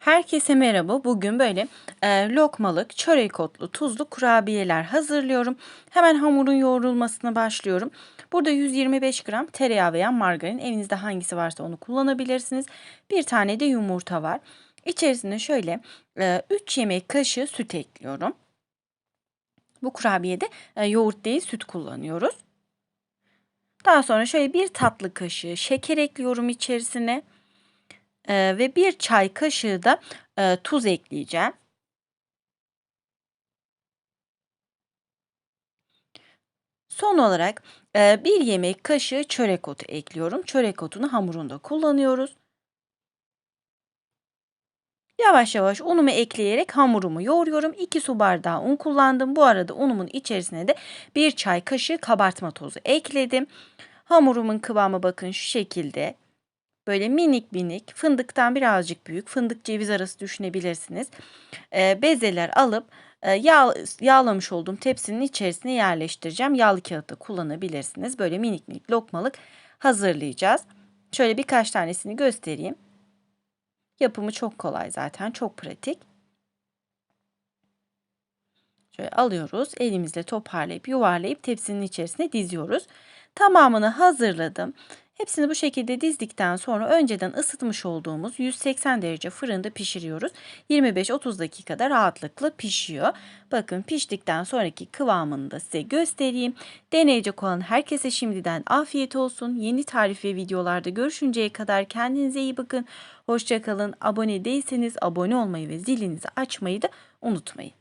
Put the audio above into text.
Herkese merhaba. Bugün böyle e, lokmalık, çörek otlu, tuzlu kurabiyeler hazırlıyorum. Hemen hamurun yoğrulmasına başlıyorum. Burada 125 gram tereyağı veya margarin evinizde hangisi varsa onu kullanabilirsiniz. Bir tane de yumurta var. İçerisine şöyle e, 3 yemek kaşığı süt ekliyorum. Bu kurabiyede e, yoğurt değil süt kullanıyoruz. Daha sonra şöyle bir tatlı kaşığı şeker ekliyorum içerisine. Ee, ve bir çay kaşığı da e, tuz ekleyeceğim. Son olarak e, bir yemek kaşığı çörek otu ekliyorum. Çörek otunu hamurunda kullanıyoruz. Yavaş yavaş unumu ekleyerek hamurumu yoğuruyorum. 2 su bardağı un kullandım. Bu arada unumun içerisine de bir çay kaşığı kabartma tozu ekledim. Hamurumun kıvamı bakın şu şekilde. Böyle minik minik fındıktan birazcık büyük fındık ceviz arası düşünebilirsiniz. E, bezeler alıp e, yağ, yağlamış olduğum tepsinin içerisine yerleştireceğim. Yağlı kağıt da kullanabilirsiniz. Böyle minik minik lokmalık hazırlayacağız. Şöyle birkaç tanesini göstereyim. Yapımı çok kolay zaten çok pratik. Şöyle alıyoruz elimizle toparlayıp yuvarlayıp tepsinin içerisine diziyoruz. Tamamını hazırladım. Hepsini bu şekilde dizdikten sonra önceden ısıtmış olduğumuz 180 derece fırında pişiriyoruz. 25-30 dakikada rahatlıkla pişiyor. Bakın piştikten sonraki kıvamını da size göstereyim. Deneyecek olan herkese şimdiden afiyet olsun. Yeni tarif ve videolarda görüşünceye kadar kendinize iyi bakın. Hoşçakalın. Abone değilseniz abone olmayı ve zilinizi açmayı da unutmayın.